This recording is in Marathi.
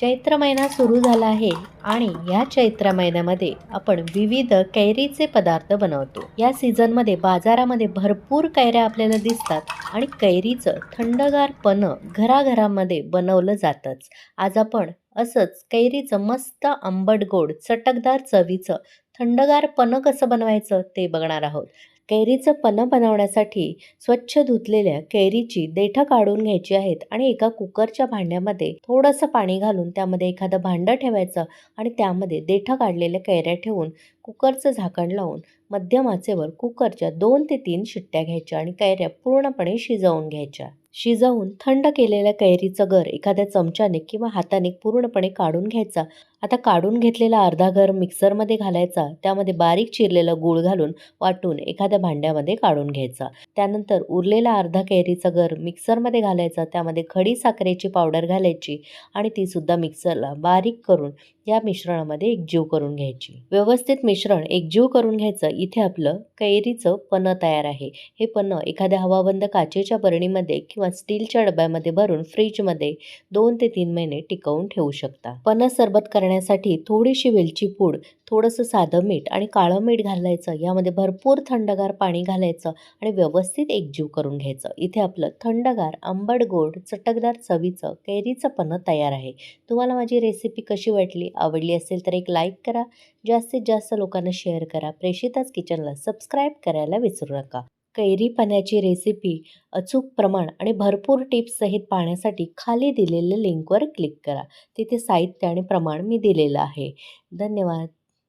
चैत्र महिना सुरू झाला आहे आणि या चैत्र महिन्यामध्ये आपण विविध कैरीचे पदार्थ बनवतो. या सीझनमध्ये बाजारामध्ये भरपूर कैऱ्या आपल्याला दिसतात आणि कैरीचं थंडगार घराघरामध्ये बनवलं जातंच. आज आपण असंच कैरीचं मस्त आंबट गोड चटकदार चवीचं थंडगार पनं कसं बनवायचं ते बघणार आहोत. कैरीचं पनं बनवण्यासाठी स्वच्छ धुतलेल्या कैरीची देठं काढून घ्यायची आहेत आणि एका कुकरच्या भांड्यामध्ये थोडंसं पाणी घालून त्यामध्ये एखादं भांडं ठेवायचं आणि त्यामध्ये देठं काढलेल्या कैऱ्या ठेवून कुकरचं झाकण लावून मध्यम आचेवर कुकरच्या दोन ते तीन शिट्ट्या घ्यायच्या आणि कैऱ्या पूर्णपणे शिजवून घ्यायच्या. शिजवून थंड केलेल्या कैरीचं गर एखाद्या चमच्याने किंवा हाताने पूर्णपणे काढून घ्यायचा आता काढून घेतलेला अर्धा घर मिक्सरमध्ये घालायचा त्यामध्ये बारीक चिरलेलं गूळ घालून वाटून एखाद्या भांड्यामध्ये काढून घ्यायचा. त्यानंतर उरलेला अर्धा कैरीचा घर मिक्सरमध्ये घालायचा त्यामध्ये खडी साखरेची पावडर घालायची आणि ती सुद्धा मिक्सरला बारीक करून या मिश्रणामध्ये एकजीव करून घ्यायची. व्यवस्थित मिश्रण एकजीव करून घ्यायचं. इथे आपलं कैरीचं पन्ह तयार आहे. हे पन्ह एखाद्या हवाबंद काचेच्या बरणीमध्ये किंवा स्टीलच्या डब्यामध्ये भरून फ्रीजमध्ये दोन ते तीन महिने टिकवून ठेवू शकता. पन्ह सरबत करण्या करण्यासाठी थोडीशी वेलची पूड थोडंसं साधं मीठ आणि काळं मीठ घालायचं. यामध्ये भरपूर थंडगार पाणी घालायचं आणि व्यवस्थित एकजीव करून घ्यायचं. इथे आपलं थंडगार आंबट गोड चटकदार चवीचं कैरीचं पन्ह तयार आहे. तुम्हाला माझी रेसिपी कशी वाटली आवडली असेल तर एक लाईक करा. जास्तीत जास्त लोकांना शेअर करा. प्रेषिताच किचनला सबस्क्राईब करायला विसरू नका. कैरी पाण्याची रेसिपी अचूक प्रमाण आणि भरपूर टिप्ससहित पाहण्यासाठी खाली दिलेल्या लिंकवर क्लिक करा. तिथे साहित्य आणि प्रमाण मी दिलेलं आहे. धन्यवाद.